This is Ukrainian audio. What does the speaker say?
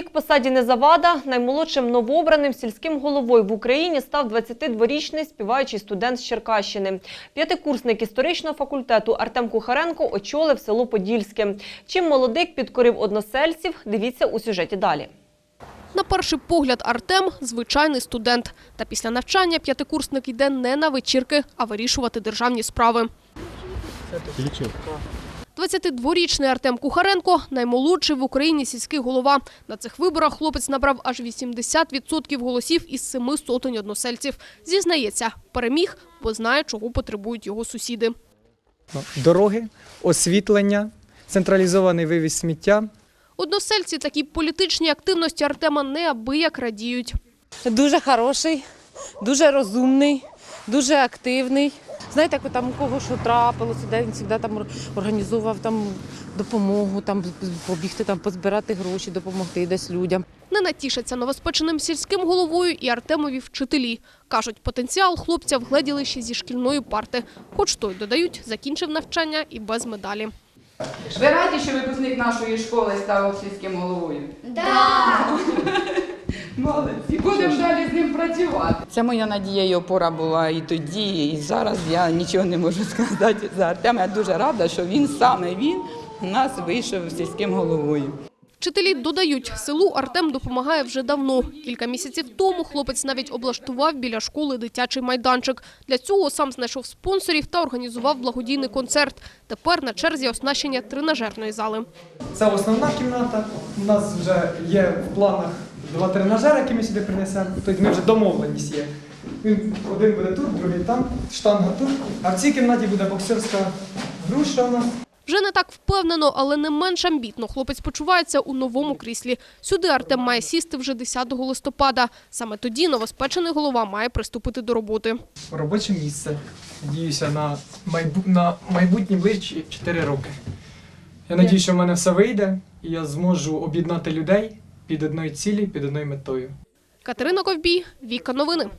Вік посаді не завада. Наймолодшим новообраним сільським головою в Україні став 22-річний співаючий студент з Черкащини. П'ятикурсник історичного факультету Артем Кухаренко очолив село Подільське. Чим молодик підкорив односельців, дивіться у сюжеті далі. На перший погляд Артем – звичайний студент. Та після навчання п'ятикурсник йде не на вечірки, а вирішувати державні справи. 22-річний Артем Кухаренко – наймолодший в Україні сільський голова. На цих виборах хлопець набрав аж 80% голосів із семи сотень односельців. Зізнається, переміг, бо знає, чого потребують його сусіди. Ну, Дороги, освітлення, централізований вивіз сміття. Односельці такій політичній активності Артема неабияк радіють. Дуже хороший, дуже розумний, дуже активний. Знаєте, як там у кого що трапилося, де він завжди там організовував там допомогу, там побігти, там позбирати гроші, допомогти десь людям. Не натішаться новоспеченим сільським головою і Артемові вчителі. Кажуть, потенціал хлопця вгледіли ще зі шкільної парти. Хоч той, додають, закінчив навчання і без медалі. Ви раді, що випускник нашої школи став сільським головою? Так! Будемо далі з ним працювати. Це моя надія і опора була і тоді, і зараз я нічого не можу сказати за Артема. Я дуже рада, що він саме він у нас вийшов сільським головою. Вчителі додають, селу Артем допомагає вже давно. Кілька місяців тому хлопець навіть облаштував біля школи дитячий майданчик. Для цього сам знайшов спонсорів та організував благодійний концерт. Тепер на черзі оснащення тренажерної зали. Це основна кімната. У нас вже є в планах два тренажери, які ми сюди принесемо. Тобто ми вже домовленість є. Він один буде тут, другий там, штанга тут. А в цій кімнаті буде боксерська груша у нас. Вже не так впевнено, але не менш амбітно. Хлопець почувається у новому кріслі. Сюди Артем має сісти вже 10 листопада. Саме тоді новоспечений голова має приступити до роботи. Робоче місце. Надіюся на, майбу... на майбутні ближчі 4 роки. Я надію, що в мене все вийде, і я зможу об'єднати людей під одною цілі, під одною метою. Катерина Ковбій, Віка Новини.